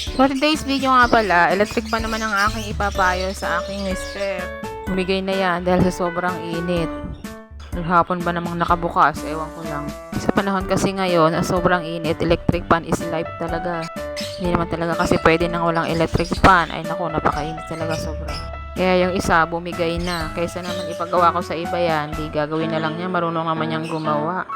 For today's video nga pala, electric pa naman ang aking ipapayo sa aking mister. Bumigay na yan dahil sa sobrang init. Naghapon ba namang nakabukas? Ewan ko lang. Sa panahon kasi ngayon, sobrang init, electric fan is life talaga. Hindi naman talaga kasi pwede nang walang electric fan. Ay naku, napakainit talaga sobra. Kaya yung isa, bumigay na. Kaysa naman ipagawa ko sa iba yan, di gagawin na lang niya. Marunong naman niyang gumawa.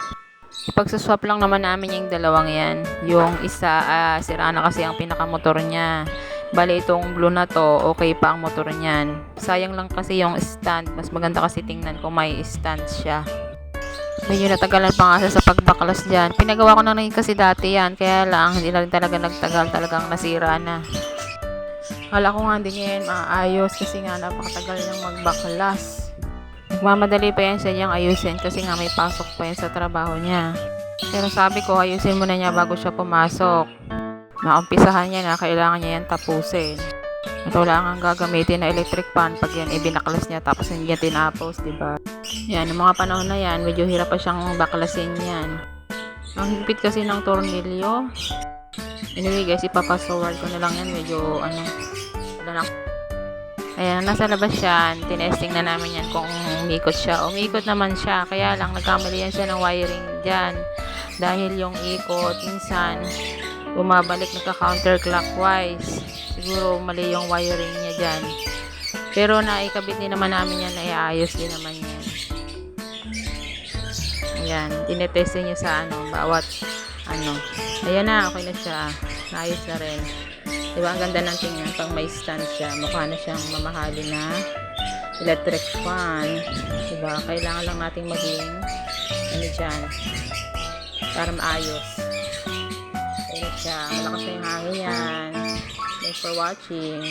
Ipagsaswap lang naman namin yung dalawang yan. Yung isa, ah, sira na kasi ang pinakamotor niya. Bali, itong blue na to, okay pa ang motor niyan. Sayang lang kasi yung stand. Mas maganda kasi tingnan kung may stand siya. Medyo natagalan pa nga sa pagbaklas dyan. Pinagawa ko na rin kasi dati yan. Kaya lang, hindi na talaga nagtagal. Talagang nasira na. Kala ko nga hindi niya yan maayos kasi nga napakatagal niyang magbaklas. Nagmamadali pa yan siya niyang ayusin kasi nga may pasok pa yan sa trabaho niya. Pero sabi ko, ayusin muna niya bago siya pumasok. Naumpisahan niya na kailangan niya yan tapusin. At wala nga gagamitin na electric fan pag yan ibinaklas niya tapos hindi niya tinapos, di ba? Yan, yung mga panahon na yan, medyo hirap pa siyang baklasin yan. Ang higpit kasi ng tornilyo. Anyway guys, ipapasword ko na lang yan. Medyo ano, wala na. Ayan, nasa labas yan. Tinesting na namin yan kung umikot siya. Umikot naman siya. Kaya lang, nagkamali yan siya ng wiring dyan. Dahil yung ikot, minsan, bumabalik nagka-counterclockwise. Siguro mali yung wiring niya dyan. Pero naikabit din naman namin yan, naiayos din naman yan. Ayan, tinetesting niya sa ano, bawat ano. Ayan na, okay na siya. Naayos na rin. Diba, ang ganda ng tingnan pag may stand siya. Mukha na siyang mamahali na electric fan. Diba, kailangan lang nating maging ano dyan para maayos. Ayun siya. Malakas na yung hangin yan. Thanks for watching.